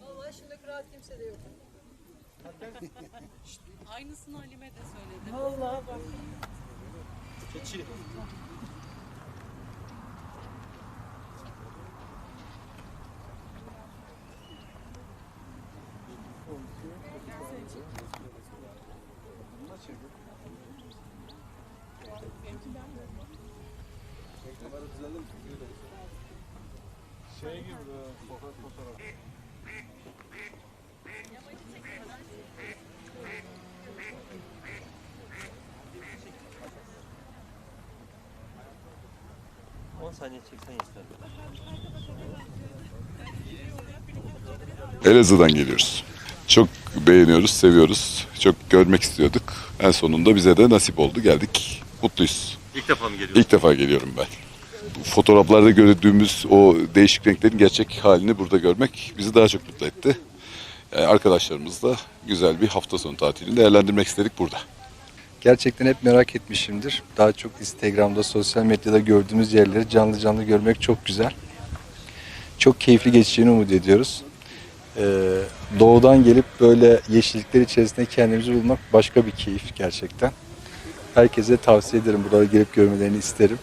Vallahi şimdi rahat kimse de yok. Aynısını Halime de söyledi. Vallahi bak. Şey gibi sokak fotoğrafı. Elazığ'dan geliyoruz. Çok beğeniyoruz, seviyoruz. Çok görmek istiyorduk. En sonunda bize de nasip oldu. Geldik. Mutluyuz. İlk defa mı geliyorsun? İlk defa geliyorum ben. Bu Fotoğraflarda gördüğümüz o değişik renklerin gerçek halini burada görmek bizi daha çok mutlu etti. Yani arkadaşlarımızla güzel bir hafta sonu tatilini değerlendirmek istedik burada. Gerçekten hep merak etmişimdir. Daha çok Instagram'da, sosyal medyada gördüğümüz yerleri canlı canlı görmek çok güzel. Çok keyifli geçeceğini umut ediyoruz. Ee, doğudan gelip böyle yeşillikler içerisinde kendimizi bulmak başka bir keyif gerçekten. Herkese tavsiye ederim. Buralara gelip görmelerini isterim.